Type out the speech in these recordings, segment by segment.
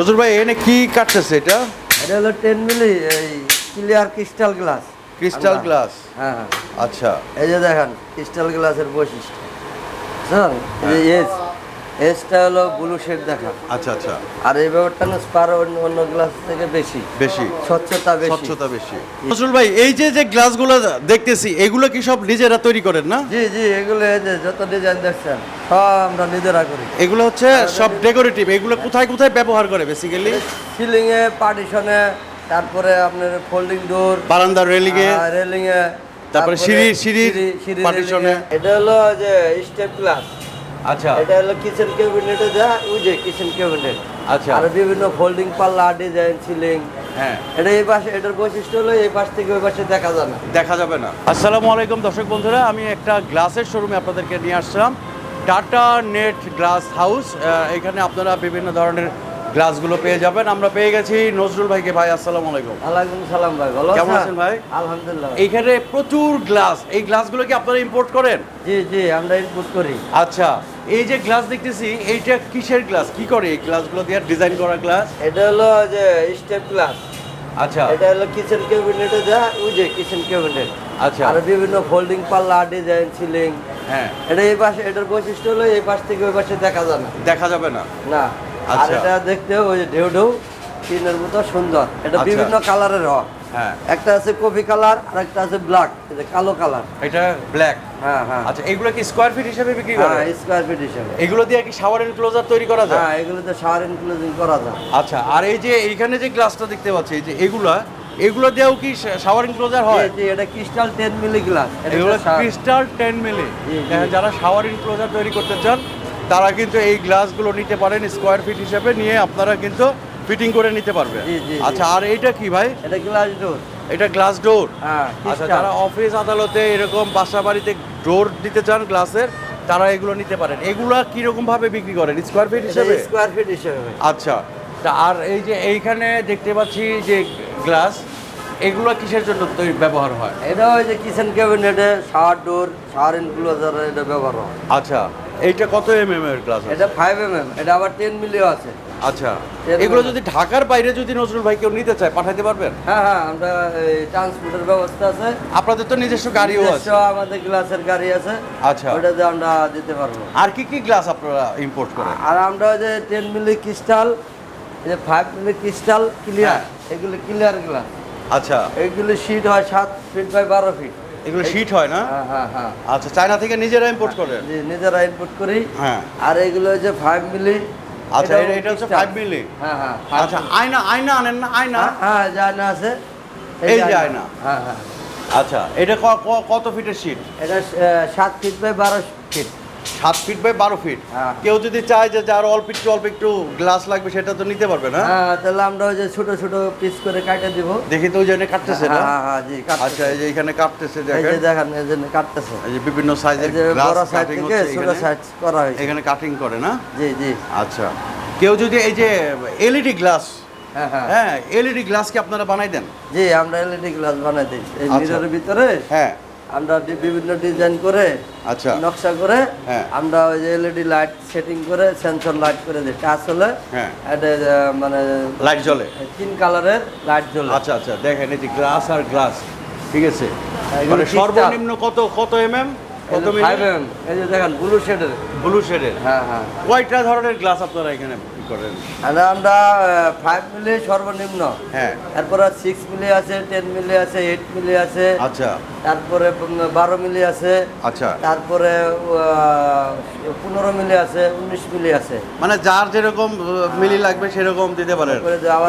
নজরুল ভাই এনে কি কাটতেছে এটা? এটা হলো টেন মিলি এই clear crystal glass crystal glass হ্যাঁ হ্যাঁ। আচ্ছা। এই যে দেখেন ক্রিস্টাল গ্লাসের বৈশিষ্ট্য। হ্যাঁ। এই এস এসটা হলো ব্লু শেড দেখা। আচ্ছা আচ্ছা। আর এই ব্যাপারটা না স্পার অন্য অন্য গ্লাস থেকে বেশি। বেশি। স্বচ্ছতা বেশি। স্বচ্ছতা বেশি। নজরুল ভাই এই যে যে গ্লাসগুলো দেখতেছি এগুলো কি সব নিজেরা তৈরি করেন না? জি জি এগুলো এই যে যত ডিজাইন দেখছেন সব আমরা নিজেরা করি। এগুলো হচ্ছে সব ডেকোরেটিভ এগুলো কোথায় কোথায় ব্যবহার করে বেসিক্যালি সিলিং এ পার্টিশনে তারপরে আপনার ফোল্ডিং ডোর বারান্দার রেলিং এ রেলিং এ তারপরে সিঁড়ি- সিঁড়ির পার্টিশনে এটা হলো যে স্টেপ গ্লাস আচ্ছা। এটা হলো কিচেন ক্যাবিনেটে যা ওই যে কিচেন ক্যাবিনেট আচ্ছা। আর বিভিন্ন ফোল্ডিং পাল্লা ডিজাইন সিলিং হ্যাঁ। এটা এই পাশে এটার বৈশিষ্ট্য হলো এই পাশ থেকে ওই পাশে দেখা না দেখা যাবে না। আসসালামু আলাইকুম দর্শক বন্ধুরা আমি একটা গ্লাসের শোরুমে আপনাদেরকে নিয়ে আসলাম। টাটা নেট গ্লাস হাউস এখানে আপনারা বিভিন্ন ধরনের গ্লাসগুলো পেয়ে যাবেন। আমরা পেয়ে গেছি। নজরুল ভাইকে ভাই আসসালামু আলাইকুম। আলাইকুম সালাম ভাই ভালো কেমন আছেন? ভাই? আলহামদুলিল্লাহ। এইখানে প্রচুর গ্লাস এই গ্লাসগুলো কি আপনারা ইম্পোর্ট করেন? জি জি আমরা ইম্পোর্ট করি। আচ্ছা। এই যে গ্লাস দেখতেছি এইটা কিসের গ্লাস কি করে এই গ্লাসগুলো দিয়ে ডিজাইন করা গ্লাস এটা হলো যে স্টেপ গ্লাস আচ্ছা। এটা হলো কিচেন ক্যাবিনেটে যা ওই যে কিচেন ক্যাবিনেট আচ্ছা। আর বিভিন্ন ফোল্ডিং পাল্লা ডিজাইন সিলিং হ্যাঁ। এটা এই পাশে এটার বৈশিষ্ট্য হলো এই পাশ থেকে ওই পাশে দেখা যাবে না। দেখা যাবে না। না। আর আচ্ছা। এটা দেখতে ওই যে ঢেউ ঢেউ টিনের মতো সুন্দর। এটা আচ্ছা। বিভিন্ন কালারের হয়। হ্যাঁ। একটা আছে কফি কালার আর একটা আছে ব্ল্যাক কালো কালার। এটা ব্ল্যাক? হ্যাঁ হ্যাঁ। আচ্ছা এগুলো কি স্কোয়ার ফিট হিসেবে বিক্রি করে? হ্যাঁ স্কোয়ার ফিট হিসেবে। এগুলো দিয়ে কি শাওয়ার এনক্লোজার তৈরি করা যায়? হ্যাঁ এগুলোতে শাওয়ার ইনক্লুজিং করা যায়। আচ্ছা আর এই যে এইখানে যে গ্লাসটা দেখতে পাচ্ছি এই যে এগুলা এগুলো দিয়েও কি শাওয়ার এনক্লোজার হয়? জি, এটা ক্রিস্টাল টেন মিলি গ্লাস এগুলো ক্রিস্টাল টেন মিলি জি, জি। যারা শাওয়ার এনক্লোজার তৈরি করতে চান তারা কিন্তু এই গ্লাসগুলো নিতে পারেন স্কোয়ার ফিট হিসেবে নিয়ে আপনারা কিন্তু ফিটিং করে নিতে জি। আচ্ছা আর এইটা কি ভাই? এটা গ্লাস ডোর এটা গ্লাস ডোর হ্যাঁ আচ্ছা যারা অফিস আদালতে এরকম বাসা বাড়িতে ডোর দিতে চান গ্লাসের তারা এগুলো নিতে পারেন। এগুলো কীরকম ভাবে বিক্রি করেন? স্কোয়ার ফিট হিসেবে? স্কোয়ার ফিট হিসেবে আচ্ছা তা আর এই যে এইখানে দেখতে পাচ্ছি যে গ্লাস এগুলো কিসের জন্য তৈরি ব্যবহার হয়? এটা ওই যে কিচেন ক্যাবিনেটে শাওয়ার ডোর শাওয়ার ইনক্লোজার এটা ব্যবহার হয়। আচ্ছা এইটা কত এম এম এর গ্লাস এটা ফাইভ এম এম এটা আবার টেন মিলিও আছে। আচ্ছা এগুলো যদি ঢাকার বাইরে যদি নজরুল ভাই কেউ নিতে চায় পাঠাতে পারবেন? হ্যাঁ হ্যাঁ আমরা ট্রান্সপোর্টের ব্যবস্থা আছে। আপনাদের তো নিজস্ব গাড়িও আছে। আমাদের গ্লাসের গাড়ি আছে। আচ্ছা। ওটাতে আমরা দিতে পারব। আর কি কি গ্লাস আপনারা ইম্পোর্ট করেন? আর আমরা যে টেন মিলি ক্রিস্টাল যে ফাইভ মিলি ক্রিস্টাল ক্লিয়ার হ্যাঁ। এগুলো ক্লিয়ার গ্লাস আচ্ছা। এইগুলো শিট হয় সাত ফিট বাই বারো ফিট এগুলো শীট হয় না? হ্যাঁ হ্যাঁ হ্যাঁ। আচ্ছা চায়না থেকে নিজেরা ইম্পোর্ট করেন? জি, নিজেরা ইনপুট করি। হ্যাঁ। আর এগুলো হচ্ছে ফাইভ মিলি আচ্ছা এটা- হচ্ছে মিলি হ্যাঁ হ্যাঁ আচ্ছা আয়না আয়না আনেন না আয়না? হ্যাঁ, হ্যাঁ জানা আছে। এই যে আয়না। হ্যাঁ হ্যাঁ। আচ্ছা এটা কত ফিটের শীট এটা সাত ফিট বাই বারো ফিট সাত ফিট বাই বারো ফিট হ্যাঁ। কেউ যদি চায় যে যার অল্প একটু অল্প একটু গ্লাস লাগবে সেটা তো নিতে পারবে না। হ্যাঁ তাহলে আমরা ওই যে ছোট ছোট পিস করে কাটে দিব। দেখি তো ওই জন্য কাটতেছে না? হ্যাঁ হ্যাঁ, হ্যাঁ আচ্ছা এই যে এখানে কাটতেছে দেখেন। দেখেন এই যে কাটতেছে। এই যে বিভিন্ন সাইজের বড় সাইজ থেকে ছোট সাইজ করা হয়েছে। এখানে কাটিং করে না? জি জি। আচ্ছা। কেউ যদি এই যে এলইডি গ্লাস হ্যাঁ হ্যাঁ। হ্যাঁ এলইডি গ্লাস কি আপনারা বানাই দেন? জি আমরা এলইডি গ্লাস বানাই দিই। এই আচ্ছা। মিররের ভিতরে হ্যাঁ। আমরা বিভিন্ন ডিজাইন করে আচ্ছা। নকশা করে হ্যাঁ। আমরা ওই যে এলইডি লাইট সেটিং করে সেন্সর লাইট করে দিই। টাচ হলে হ্যাঁ। এটা মানে লাইট জ্বলে। তিন কালারের লাইট জ্বলে। আচ্ছা আচ্ছা দেখেন এই যে গ্লাস আর গ্লাস ঠিক আছে? মানে সর্বনিম্ন কত কত এমএম কত এম এই যে দেখেন ব্লু শেডের ব্লু শেডের হ্যাঁ হ্যাঁ। কয়টা ধরনের গ্লাস আপনারা এখানে? করেন। আমরা ফাইভ মিলি সর্বনিম্ন। হ্যাঁ। তারপরে সিক্স মিলি আছে টেন মিলি আছে এইট মিলি আছে। আচ্ছা। তারপরে বারো মিলি আছে। আচ্ছা। তারপরে পনেরো মিলি আছে উনিশ মিলি আছে। মানে যার যেরকম মিলি লাগবে সেরকম দিতে পারেন।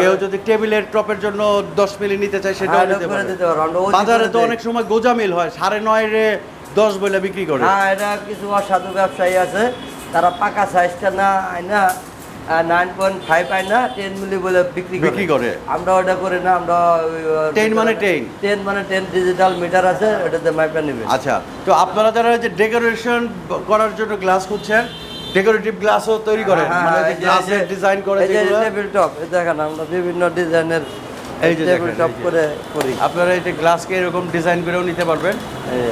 কেউ যদি টেবিলের টপের জন্য দশ মিলি নিতে চায় সেটাও হ্যাঁ, নিতে পারে। বাজারে তো অনেক সময় গোজা মিল হয় সাড়ে নয় রে দশ বলে বিক্রি করে। হ্যাঁ এটা কিছু অসাধু ব্যবসায়ী আছে তারা পাকা সাইজটা না আয়না নাইন পয়েন্ট ফাইভ আয়না টেন মিলি বলে বিক্রি বিক্রি করে। আমরা ওটা করি না আমরা 10 মানে 10? টেন মানে টেন ডিজিটাল মিটার আছে ওটাতে মাইপটা নেবে। আচ্ছা তো আপনারা যারা যে ডেকোরেশন করার জন্য গ্লাস খুঁজছেন ডেকোরেটিভ গ্লাসও তৈরি করেন মানে যে গ্লাসের ডিজাইন করে যেগুলো। টেবিল টপ দেখেন আমরা বিভিন্ন ডিজাইনের এই এই যে যে টেবিল টপ করে করি। আপনারা এই যে গ্লাসকে এরকম ডিজাইন করেও নিতে পারবেন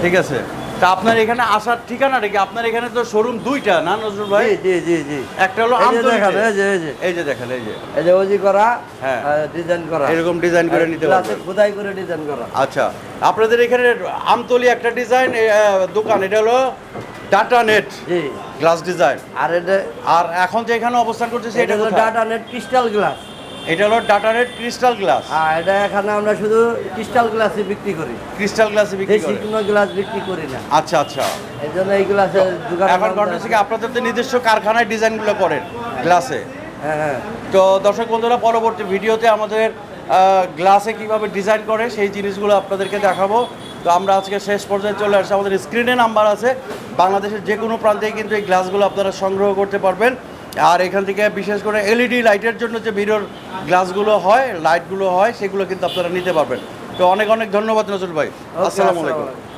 ঠিক আছে? তা আপনার এখানে আসার ঠিকানাটা কি আপনার এখানে তো শোরুম দুইটা না নজরুল ভাই? জি জি জি একটা হলো দেখেন, এই যে, এই যে। এই যে দেখেন এই যে। এই যে ওজি করা হ্যাঁ। ডিজাইন করা। এরকম ডিজাইন করে নিতে গ্লাসে পারবেন খোদাই করে ডিজাইন করা। আচ্ছা আপনাদের এখানে আমতলি একটা ডিজাইন দোকান এটা হলো ডাটা নেট জি। গ্লাস ডিজাইন আর এটা আর এখন যে এখানে অবস্থান করছে এটা সেটা হলো? ডাটা নেট ক্রিস্টাল গ্লাস এটা হলো ডাটা নেট ক্রিস্টাল গ্লাস। আর এটা এখানে আমরা শুধু ক্রিস্টাল গ্লাসে বিক্রি করি। ক্রিস্টাল গ্লাসে বিক্রি করে কোনো গ্লাস বিক্রি করি না। আচ্ছা আচ্ছা। এই জন্য এই গ্লাসের দোকান এখন ঘটনা হচ্ছে কি আপনাদের তো নিজস্ব কারখানায় ডিজাইনগুলো করেন গ্লাসে। হ্যাঁ হ্যাঁ। তো দর্শক বন্ধুরা পরবর্তী ভিডিওতে আমাদের গ্লাসে কীভাবে ডিজাইন করে সেই জিনিসগুলো আপনাদেরকে দেখাবো। তো আমরা আজকে শেষ পর্যায়ে চলে আসছি। আমাদের স্ক্রিনে নাম্বার আছে। বাংলাদেশের যে কোনো প্রান্তেই কিন্তু এই গ্লাসগুলো আপনারা সংগ্রহ করতে পারবেন। আর এখান থেকে বিশেষ করে এলইডি লাইটের জন্য যে মিরর গ্লাসগুলো হয় লাইটগুলো হয় সেগুলো কিন্তু আপনারা নিতে পারবেন। তো অনেক অনেক ধন্যবাদ নজরুল ভাই। আসসালামু আলাইকুম।